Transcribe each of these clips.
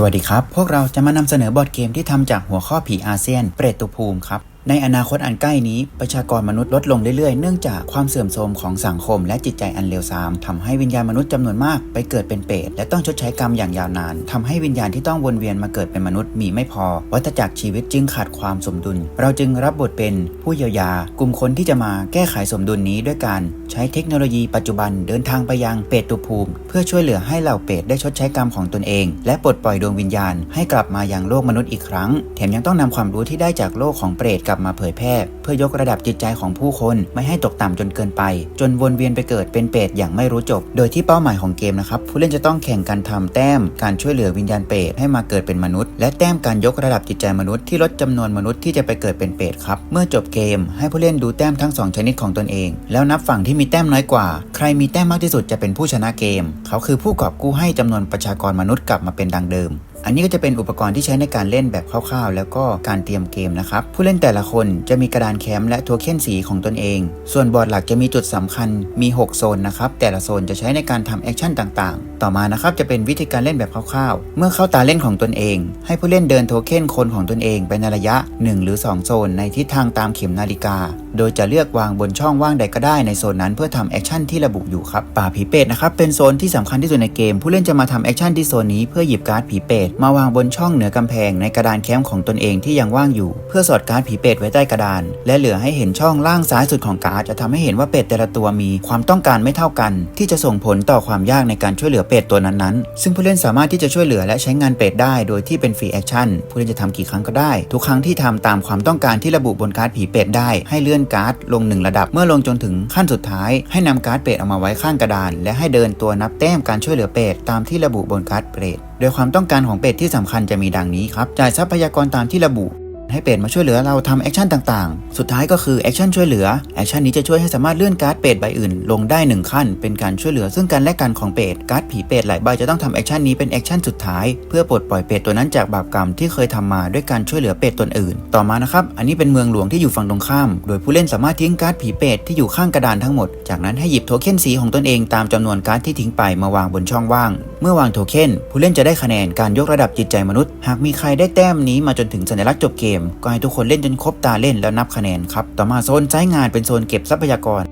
สวัสดีครับ พวกเราจะมานำเสนอบอร์ดเกมที่ทำจากหัวข้อผีอาเซียน เปรตตุภูมิครับ ในอนาคตอันใกล้นี้ประชากรมนุษย์ลดลงเรื่อยๆ เนื่องจากความเสื่อมโทรมของสังคมและจิตใจอันเลวทรามทำให้วิญญาณมนุษย์จำนวนมากไปเกิดเป็นเปรตและต้องชดใช้กรรมอย่างยาวนานทำให้วิญญาณที่ต้องวนเวียนมาเกิดเป็นมนุษย์มีไม่พอ วัฏจักรชีวิตจึงขาดความสมดุล เราจึงรับบทเป็นผู้เยียวยา กลุ่มคนที่จะมาแก้ไขสมดุลนี้ด้วยการใช้เทคโนโลยีปัจจุบันเดินทางไปยังเปรตตุภูมิ เพื่อช่วยเหลือให้เหล่าเปรตได้ชดใช้กรรมของตนเอง และปลดปล่อยดวงวิญญาณ ให้กลับมายังโลกมนุษย์อีกครั้ง แถมยังต้องนำความรู้ที่ได้จากโลกของเปรตกลับมาเผยแพร่ เพื่อยกระดับจิตใจของผู้คนไม่ให้ตกต่ำจนเกินไป จนวนเวียนไปเกิดเป็นเปรตอย่างไม่รู้จบ โดยที่เป้าหมายของเกมนะครับผู้เล่นจะต้องแข่งกันทำแต้ม การช่วยเหลือวิญญาณเปรตให้มาเกิดเป็นมนุษย์ และแต้มการยกระดับจิตใจมนุษย์ที่ลดจำนวนมนุษย์ที่จะไปเกิดเป็นเปรตครับเมื่อจบเกม ให้ผู้เล่นดูแต้มทั้งสองชนิดของตนเอง แล้วนับฝั่งที่มีแต้มน้อยกว่า ใครมีแต้มมากที่สุดจะเป็นผู้ชนะเกม เขาคือผู้กอบกู้ให้จำนวนประชากรมนุษย์กลับมาเป็นดังเดิม อันนี้ก็จะเป็นอุปกรณ์ที่ใช้ในการเล่นแบบคร่าวๆ แล้วก็การเตรียมเกมนะครับ ผู้เล่นแต่ละคนจะมีกระดานแคมป์และโทเค็นสีของตนเอง ส่วนบอร์ดหลักจะมีจุดสำคัญมี 6 โซนนะครับ แต่ละโซนจะใช้ในการทำแอคชั่นต่างๆ ต่อมานะครับจะเป็นวิธีการเล่นแบบคร่าวๆ เมื่อเข้าตาเล่นของตนเอง ให้ผู้เล่นเดินโทเค็นคนของตนเองไปในระยะ 1 หรือ 2 โซนในทิศทางตามเข็มนาฬิกา โดยจะเลือกวางบนช่องว่างใดก็ได้ในโซนนั้นเพื่อทำแอคชั่นที่ระบุอยู่ครับป่าผีเป็ดนะครับเป็นโซนที่สำคัญที่สุดในเกม ผู้เล่นจะมาทำแอคชั่นที่โซนนี้เพื่อหยิบการ์ดผีเป็ดมาวางบนช่องเหนือกำแพงในกระดานแคมป์ของตนเองที่ยังว่างอยู่ เพื่อสอดการ์ดผีเป็ดไว้ใต้กระดาน และเหลือให้เห็นช่องล่างซ้ายสุดของการ์ดจะทำให้เห็นว่าเป็ดแต่ละตัวมีความต้องการไม่เท่ากัน ที่จะส่งผลต่อความยากในการช่วยเหลือเป็ดตัวนั้นๆ ซึ่งผู้เล่นสามารถที่จะช่วยเหลือและใช้งานเป็ดได้โดยที่เป็นฟรีแอคชั่นผู้เล่นจะทำกี่ครั้งก็ได้ ทุกครั้งที่ทำตามความต้องการที่ระบุบนการ์ดผีเป็ดได้ให้เลื่อนการ์ดลงหนึ่งระดับ เมื่อลงจนถึงขั้นสุดท้าย ให้นำการ์ดเป็ดออกมาไว้ข้างกระดาน และให้เดินตัวนับแต้มการช่วยเหลือเป็ดตามที่ระบุบนการ์ดเป็ดโดยความต้องการของเป็ดที่สำคัญจะมีดังนี้ครับ จ่ายทรัพยากรตามที่ระบุ ให้เป็ดมาช่วยเหลือเราทำแอคชั่นต่างๆ สุดท้ายก็คือแอคชั่นช่วยเหลือ แอคชั่นนี้จะช่วยให้สามารถเลื่อนการ์ดเป็ดใบอื่น ลงได้ 1 ขั้น เป็นการช่วยเหลือซึ่งกันและกันของเป็ด การ์ดผีเป็ดหลายใบจะต้องทำแอคชั่นนี้เป็นแอคชั่นสุดท้าย เพื่อปลดปล่อยเป็ดตัวนั้นจากบาปกรรมที่เคยทำมาด้วยการช่วยเหลือเป็ดตนอื่น ต่อมานะครับ อันนี้เป็นเมืองหลวงที่อยู่ฝั่งตรงข้าม โดยผู้เล่นสามารถทิ้งการ์ดผีเป็ดที่อยู่ข้างกระดานทั้งหมด จากนั้นให้หยิบโทเค็นสีของตนเองตามจำนวนการ์ดที่ทิ้งไปมาวางบนช่องว่างเมื่อวางโทเค็นผู้เล่นจะได้คะแนนการยกระดับจิตใจมนุษย์ หากมีใครได้แต้มนี้มาจนถึงสัญลักษณ์จบเกม ก็ให้ทุกคนเล่นจนครบตาเล่นแล้วนับคะแนนครับ ต่อมาโซนใช้งานเป็นโซนเก็บทรัพยากร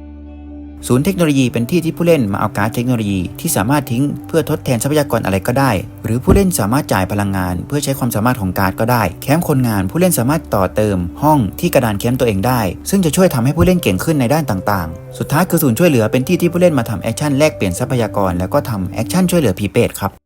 ศูนย์เทคโนโลยีเป็นที่ที่ผู้เล่นมาเอาการ์ดเทคโนโลยีที่สามารถทิ้งเพื่อทดแทนทรัพยากรอะไรก็ได้ หรือผู้เล่นสามารถจ่ายพลังงาน เพื่อใช้ความสามารถของการ์ดก็ได้ แคมป์คนงานผู้เล่นสามารถต่อเติม ห้องที่กระดานแคมป์ตัวเองได้ ซึ่งจะช่วยทำให้ผู้เล่นเก่งขึ้นในด้านต่างๆ สุดท้ายคือศูนย์ช่วยเหลือเป็นที่ที่ผู้เล่นมาทำแอคชั่นแลกเปลี่ยนทรัพยากรแล้วก็ทำแอคชั่นช่วยเหลือผีเปรตครับ